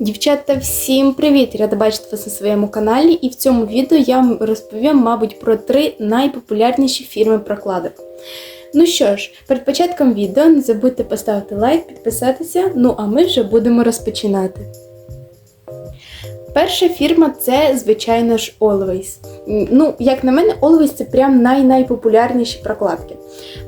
Дівчата, всім привіт! Рада бачити вас на своєму каналі, і в цьому відео я вам розповім, мабуть, про три найпопулярніші фірми прокладок. Ну що ж, перед початком відео не забудьте поставити лайк, підписатися, ну а ми вже будемо розпочинати. Перша фірма це, звичайно ж, Always. Ну, як на мене, Always це прям най-найпопулярніші прокладки.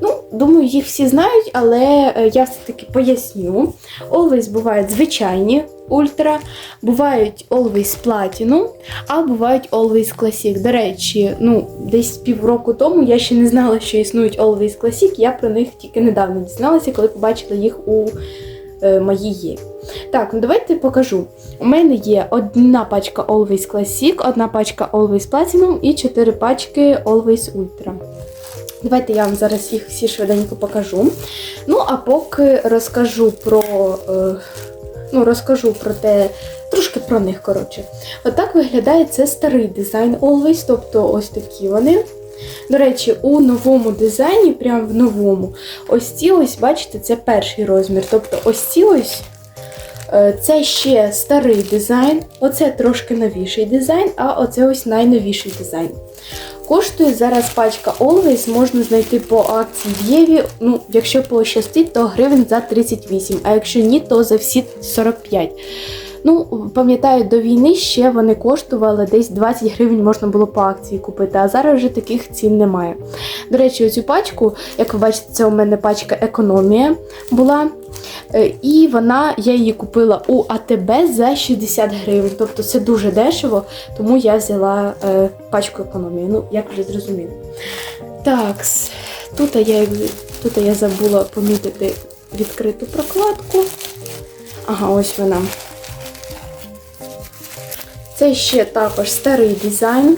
Ну, думаю, їх всі знають, але е, я все-таки поясню. Always бувають звичайні ультра, бувають Always Platinum, а бувають Always Classic. До речі, ну, десь півроку тому я ще не знала, що існують Always Classic, я про них тільки недавно дізналася, коли побачила їх у е, моїй. Так, ну давайте покажу. У мене є одна пачка Always Classic, одна пачка Always Platinum і чотири пачки Always Ultra. Давайте я вам зараз їх всі швиденько покажу. Ну, а поки розкажу про. Е, ну, розкажу про те, трошки про них, коротше. Отак виглядає це старий дизайн Always, тобто ось такі вони. До речі, у новому дизайні, прям в новому, ось ці ось, бачите, це перший розмір. Тобто ось ці ось. е, Це ще старий дизайн, оце трошки новіший дизайн, а оце ось найновіший дизайн. Коштує зараз пачка Always, можна знайти по акції в Єві. Ну, якщо пощастить, то гривень за 38, а якщо ні, то за всі 45. Ну, пам'ятаю, до війни ще вони коштували десь 20 гривень можна було по акції купити, а зараз вже таких цін немає. До речі, оцю пачку, як ви бачите, це у мене пачка економія була. Е, І вона, я її купила у АТБ за 60 гривень. Тобто це дуже дешево, тому я взяла е, пачку економії. Ну, як вже зрозуміли. Так, тут я, тут я забула помітити відкриту прокладку. Ага, ось вона. Це ще також старий дизайн.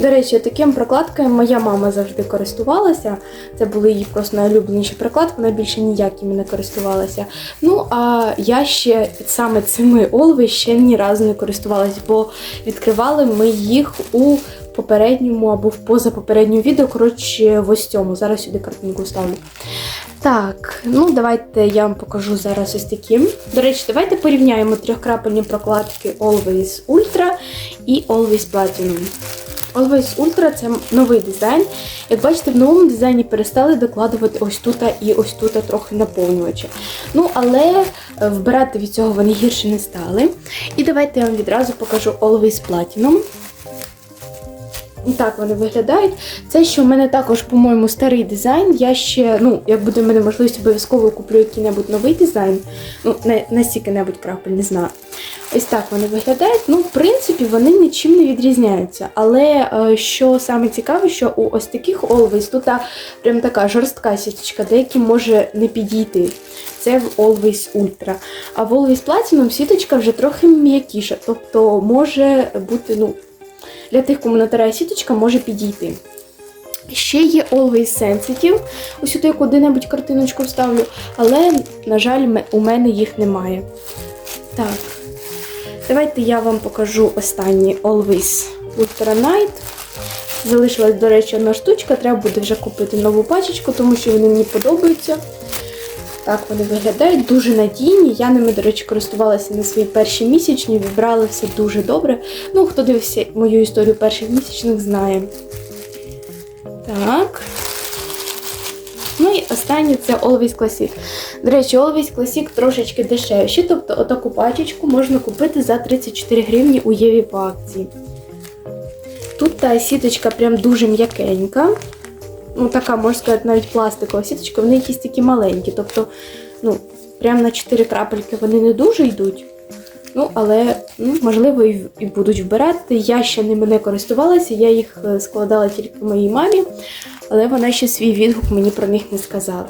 До речі, таким прокладкою моя мама завжди користувалася. Це були її просто найулюбленіші прокладки, вона більше ніякими не користувалася. Ну, а я ще саме цими Always ще ні разу не користувалася, бо відкривали ми їх у попередньому або в позапопередньому відео. Коротше, в ось цьому. Зараз сюди картинку ставлю. Так, ну давайте я вам покажу зараз ось такі. До речі, давайте порівняємо трьохкрапельні прокладки Always Ultra і Always Platinum. Always Ultra це новий дизайн. Як бачите, в новому дизайні перестали докладувати ось тут і ось тут трохи наповнювача. Ну, але е, вбирати від цього вони гірше не стали. І давайте я вам відразу покажу Always Platinum. Так вони виглядають. Це що в мене також, по-моєму, старий дизайн. Я ще, ну, як буде в мене можливість, обов'язково куплю який-небудь новий дизайн. Ну, не стільки-небудь крапель, не знаю. Ось так вони виглядають. Ну, в принципі, вони нічим не відрізняються. Але е, що саме цікаве, що у ось таких Always тут прям така жорстка сіточка, деякі може не підійти. Це в Always Ultra. А в Always Platinum сіточка вже трохи м'якіша. Тобто може бути, ну, для тих, кому натирає сіточка, може підійти. Ще є Always Sensitive. Ось сюди куди-небудь картиночку вставлю, але, на жаль, у мене їх немає. Так, давайте я вам покажу останній Always Ultra Night. Залишилась, до речі, одна штучка, треба буде вже купити нову пачечку, тому що вони мені подобаються. Так вони виглядають дуже надійні. Я ними, до речі, користувалася на свої перші місячні, вибрали все дуже добре. Ну, хто дивився мою історію перших місячних, знає. Так. Ну і останнє це Always Classic. До речі, Always Classic трошечки дешевші, тобто отаку пачечку можна купити за 34 гривні у Єві по акції. Тут та сіточка прям дуже м'якенька. Ну, така, можна сказати, навіть пластикова сіточка, вони якісь такі маленькі. Тобто, ну, прямо на 4 крапельки вони не дуже йдуть. Ну, але ну, можливо і, і будуть вбирати. Я ще ними не користувалася, я їх е, складала тільки моїй мамі, але вона ще свій відгук мені про них не сказала.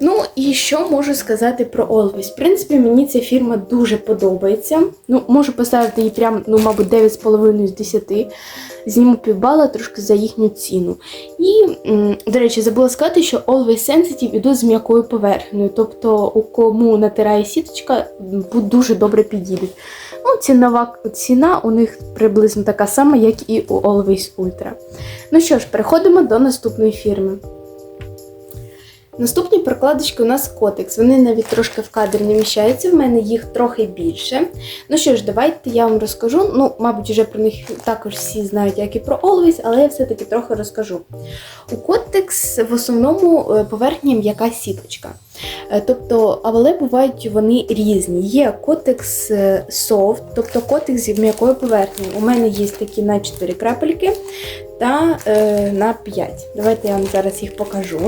Ну і що можу сказати про Always? В принципі, мені ця фірма дуже подобається. Ну, можу поставити їй прям, ну, мабуть, 9,5 з 10. Зніму півбала трошки за їхню ціну. І, до речі, забула сказати, що Always Sensitive ідуть з м'якою поверхнею. Тобто, у кому натирає сіточка, дуже добре підійдуть. Ну, цінова ціна у них приблизно така сама, як і у Always Ultra. Ну що ж, переходимо до наступної фірми. Наступні прокладочки у нас котекс. Вони навіть трошки в кадрі не вміщаються, в мене їх трохи більше. Ну що ж, давайте я вам розкажу. Ну, мабуть, вже про них також всі знають, як і про Always, але я все-таки трохи розкажу. У котекс в основному е, поверхня м'яка сіточка. Е, Тобто, але бувають вони різні. Є котекс е, софт, тобто котекс з м'якою поверхнею. У мене є такі на 4 крапельки та на 5. Давайте я вам зараз їх покажу.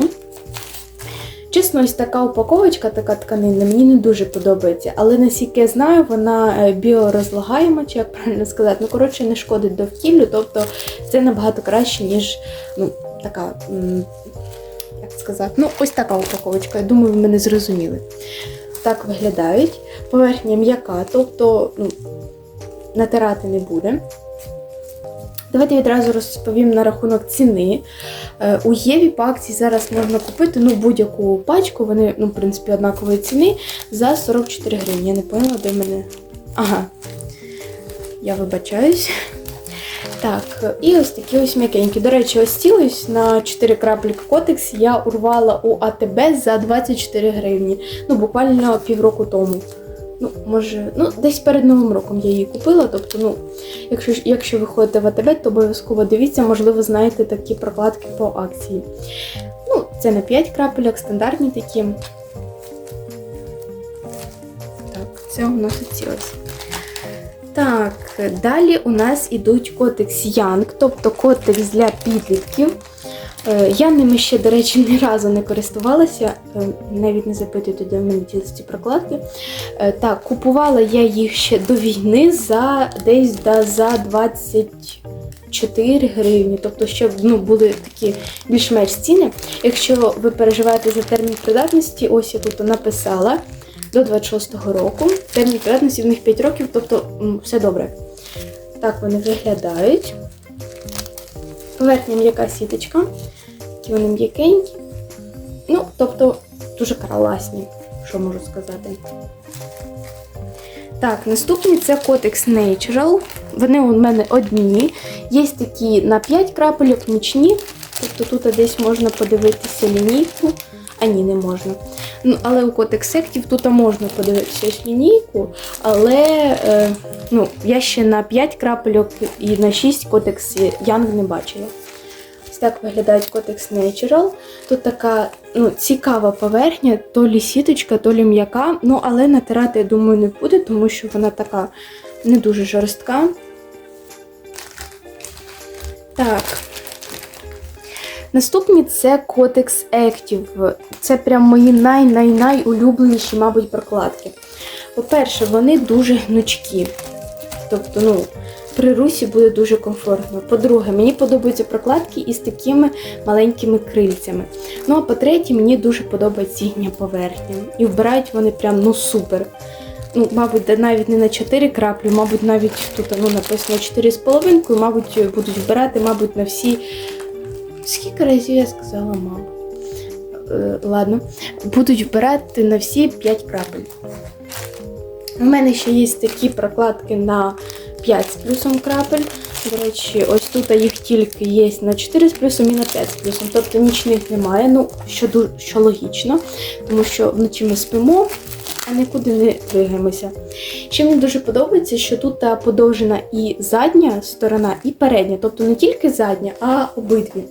Чесно, ось така упаковочка, така тканина, мені не дуже подобається, але наскільки я знаю, вона е, біорозлагаєма, чи як правильно сказати, ну коротше не шкодить довкіллю, тобто це набагато краще, ніж ну, така, як сказати, ну ось така упаковочка. Я думаю, ви мене зрозуміли. Так виглядають. Поверхня м'яка, тобто ну, натирати не буде. Давайте відразу розповім на рахунок ціни. Е, У Єві по акції зараз можна купити ну, будь-яку пачку, вони, ну, в принципі, однакової ціни за 44 гривні. Я не поняла, де в мене. Ага. Я вибачаюсь. Так, і ось такі ось м'якенькі. До речі, ось ці ось на 4 краплі котекс я урвала у АТБ за 24 гривні. Ну, буквально півроку тому. Ну, може, ну, десь перед Новим роком я її купила. Тобто, ну, якщо, якщо ви ходите в АТБ, то обов'язково дивіться, можливо, знаєте такі прокладки по акції. Ну, це на 5 крапельок, стандартні такі. Так, це у нас ці ось. Так, далі у нас ідуть котекс Янг, тобто котекс для підлітків. Е, Я ними ще, до речі, ні разу не користувалася, е, навіть не запитуйте, де в мене ділись ці прокладки. Е, Так, купувала я їх ще до війни за десь да, за 24 гривні. Тобто, щоб ну, були такі більш-менш ціни. Якщо ви переживаєте за термін придатності, ось я тут написала до 26-го року. Термін придатності в них 5 років, тобто все добре. Так вони виглядають. Поверхня м'яка сіточка. Такі вони м'якенькі. Ну, тобто, дуже класні, що можу сказати. Так, наступні це Cotex Natural. Вони у мене одні. Є такі на 5 крапельок, нічні. Тобто тут десь можна подивитися лінійку. А ні, не можна. Ну, але у Cotex Active тут можна подивитися лінійку, але е, ну, я ще на 5 крапельок і на 6 Cotex Young не бачила. Ось так виглядають Cotex Natural. Тут така ну, цікава поверхня, то лі сіточка, то лі м'яка. Ну, але натирати, я думаю, не буде, тому що вона така не дуже жорстка. Так. Наступні це Cotex Active. Це прям мої най-най-най улюбленіші, мабуть, прокладки. По-перше, вони дуже гнучкі. Тобто, ну, при русі буде дуже комфортно. По-друге, мені подобаються прокладки із такими маленькими крильцями. Ну а по-третє, мені дуже подобається їхня поверхня. І вбирають вони прям ну супер. Ну, мабуть, навіть не на 4 краплі, мабуть, навіть тут ну, написано 4,5, і, мабуть, будуть вбирати, мабуть, на всі. Скільки разів я сказала, мам? Е, ладно, будуть вбирати на всі 5 крапель. У мене ще є такі прокладки на 5 з плюсом крапель. До речі, ось тут їх тільки є на 4 з плюсом і на 5 з плюсом. Тобто нічних немає, ну, що, ду- що логічно, тому що вночі ми спимо, а нікуди не двигаємося. Ще мені дуже подобається, що тут подовжена і задня сторона, і передня. Тобто не тільки задня, а обидві.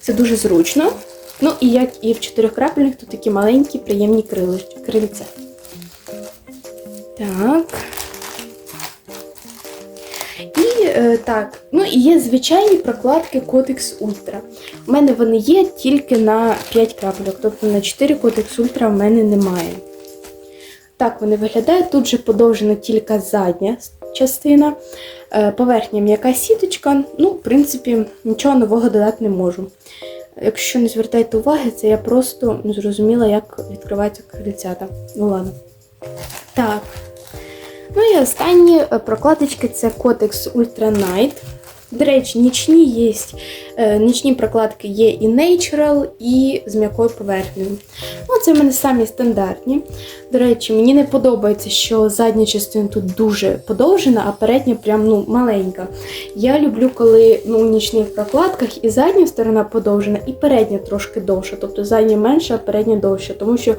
Це дуже зручно. Ну і як і в чотирьохкрапельних, тут такі маленькі, приємні крильця. Так. Е, так, ну і є звичайні прокладки Cotex Ultra. У мене вони є тільки на 5 крапельок, тобто на 4 Cotex Ultra в мене немає. Так вони виглядають. Тут же подовжена тільки задня частина, е, поверхня м'яка сіточка. Ну, в принципі, нічого нового додати не можу. Якщо не звертаєте уваги, це я просто зрозуміла, як відкриваються крильцята. Ну ладно. Так. Ну і останні е, прокладочки це Cotex Ultra Night. До речі, нічні є, е, нічні прокладки є і Natural, і з м'якою поверхнею. Ну, це в мене самі стандартні. До речі, мені не подобається, що задня частина тут дуже подовжена, а передня прям ну, маленька. Я люблю, коли ну, у нічних прокладках і задня сторона подовжена, і передня трошки довша. Тобто задня менша, а передня довша. Тому що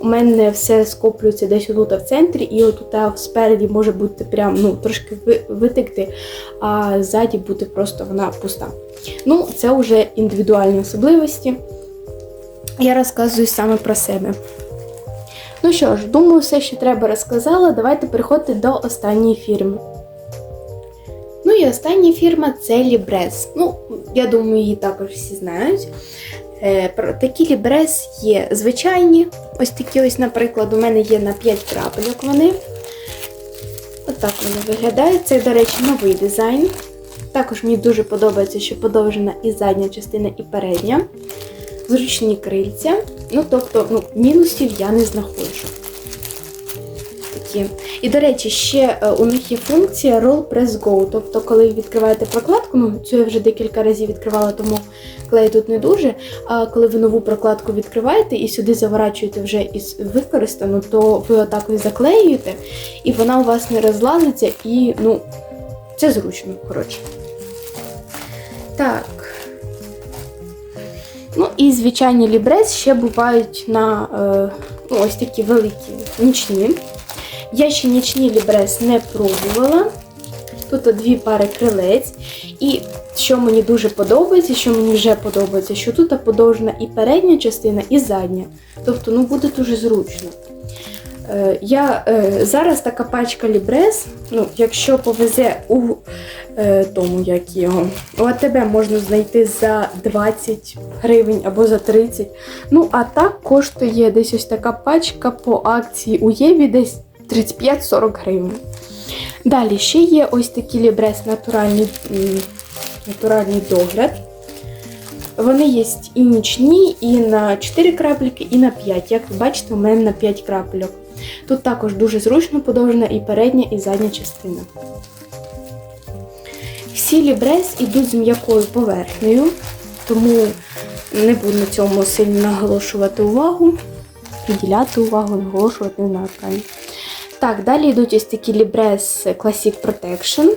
у мене все скоплюється десь тут в центрі, і отут спереді може бути прям ну, трошки ви- витекти, а ззаді бути просто вона пуста. Ну, це вже індивідуальні особливості. Я розказую саме про себе. Ну що ж, думаю, все, що треба розказала. Давайте переходити до останньої фірми. Ну і остання фірма це Libres. Ну, я думаю, її також всі знають. Е, про- такі Libres є звичайні. Ось такі ось, наприклад, у мене є на 5 крапельок вони. Отак вони виглядають. Це, до речі, новий дизайн. Також мені дуже подобається, що подовжена і задня частина, і передня. Зручні крильця. Ну, тобто, ну, мінусів я не знаходжу. Такі. І, до речі, ще е, у них є функція Roll Press Go. Тобто, коли відкриваєте прокладку, ну цю я вже декілька разів відкривала, тому клей тут не дуже. А коли ви нову прокладку відкриваєте і сюди заворачуєте вже із використану, то ви отак ось заклеюєте, і вона у вас не розлазиться, і ну, це зручно, коротше. Так. Ну і звичайні лібрес ще бувають на е, ну, ось такі великі нічні. Я ще нічні лібрес не пробувала. Тут дві пари крилець. І що мені дуже подобається, що мені вже подобається, що тут подовжена і передня частина, і задня. Тобто, ну буде дуже зручно. Е, я е, зараз така пачка лібрес, ну, якщо повезе у е, тому, як його, у АТБ можна знайти за 20 гривень або за 30. Ну, а так коштує десь ось така пачка по акції у Єві десь 35-40 гривень. Далі ще є ось такі лібрес натуральний, натуральний догляд. Вони є і нічні, і на 4 крапельки, і на 5. Як ви бачите, у мене на 5 крапельок. Тут також дуже зручно подовжена і передня, і задня частина. Всі лібрес ідуть з м'якою поверхнею, тому не буду на цьому сильно наголошувати увагу, приділяти увагу, наголошувати на екрані. Так, далі йдуть ось такі лібрес Classic Protection.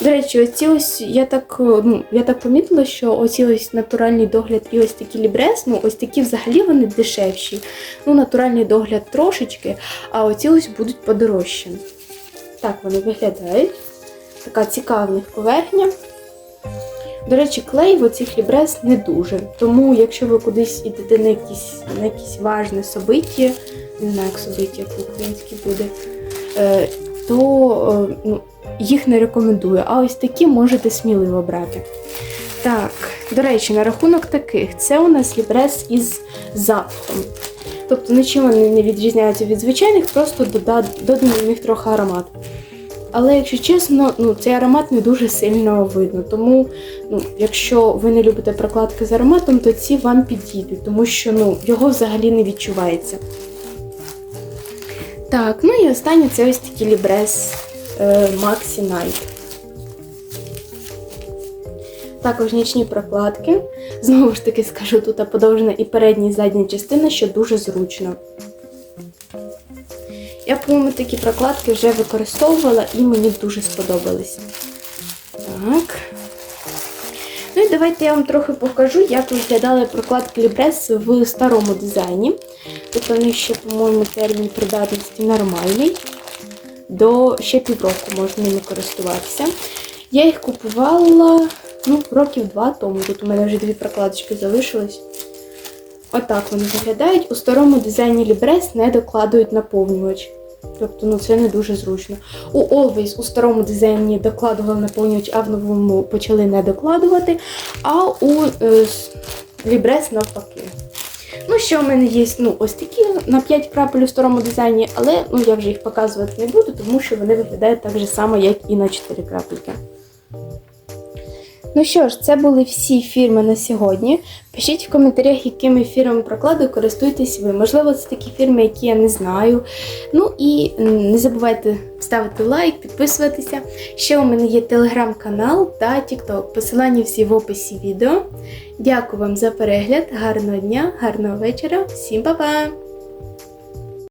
До речі, оці ось я так, ну, я так помітила, що оці ось натуральний догляд і ось такі лібрес, ну ось такі взагалі вони дешевші. Ну, натуральний догляд трошечки, а оці ось будуть подорожчі. Так вони виглядають. Така цікава в них поверхня. До речі, клей в оцих лібрес не дуже. Тому, якщо ви кудись ідете на якісь, на якісь важне собиття, не знаю, як собиття по-українськи буде, е, то е, ну, їх не рекомендую. А ось такі можете сміливо брати. Так, до речі, на рахунок таких, це у нас лібрес із запахом. Тобто нічим вони не відрізняються від звичайних, просто дода- доданий в них трохи аромат. Але якщо чесно, ну цей аромат не дуже сильно видно. Тому, ну, якщо ви не любите прокладки з ароматом, то ці вам підійдуть, тому що ну, його взагалі не відчувається. Так, ну і останнє це ось такі лібрес Maxi Night. Також нічні прокладки. Знову ж таки скажу, тут подовжена і передня, і задня частина, що дуже зручно. Я, по-моєму, такі прокладки вже використовувала і мені дуже сподобались. Так. Ну і давайте я вам трохи покажу, як виглядали прокладки Libres в старому дизайні. У них ще, по-моєму, термін придатності нормальний. До ще півроку можна ними користуватися. Я їх купувала ну, років два тому. Тут у мене вже дві прокладочки залишились. Отак вони виглядають. У старому дизайні Libres не докладують наповнювач. Тобто, ну це не дуже зручно. У Always у старому дизайні докладували наповнювач, а в новому почали не докладувати. А у е, Libres навпаки. Що в мене є ну, ось такі на 5 крапель у старому дизайні, але ну, я вже їх показувати не буду, тому що вони виглядають так же само, як і на 4 крапельки. Ну що ж, це були всі фірми на сьогодні. Пишіть в коментарях, якими фірмами прокладу користуєтесь ви. Можливо, це такі фірми, які я не знаю. Ну і не забувайте ставити лайк, підписуватися. Ще у мене є телеграм-канал та тікток. Посилання всі в описі відео. Дякую вам за перегляд, гарного дня, гарного вечора. Всім па-па!